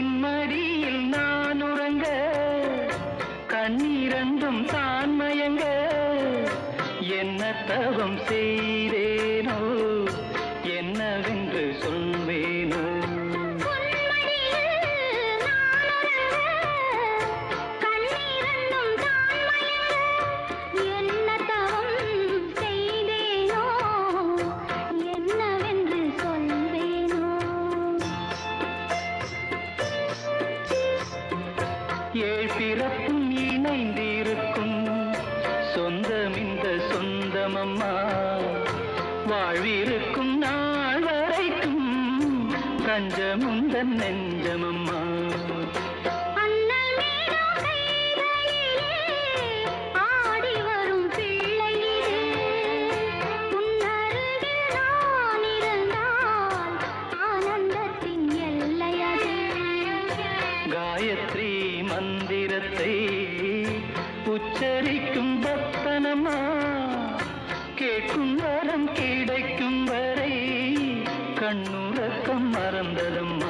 உன்மடியில் நான் உறங்க கண்ணீரந்தும் தான் மயங்க என்ன தவம் செய்தேனோ என்னவென்று சொல்வே சொந்தமம்மா வாழ்விருக்கும் நாள் வரைக்கும் தஞ்சமுந்தன் நெஞ்சமம்மா. காயத்ரி மந்திரத்தை உச்சரிக்கும் பக்தனம்மா. கேட்கும் வரம் கிடைக்கும் வரை கண்ணுறக்கம் மறந்ததம்மா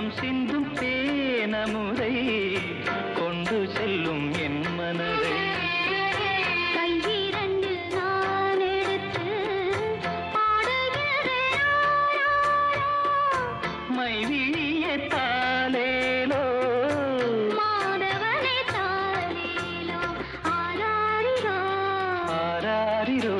கன்னம் சிந்தும் தேனமுதை கொண்டு செல்லும் என் மனதை. மைவிழிய தாலேலோ மாதவனே ஆராரிரோ. ஆராரிரோ.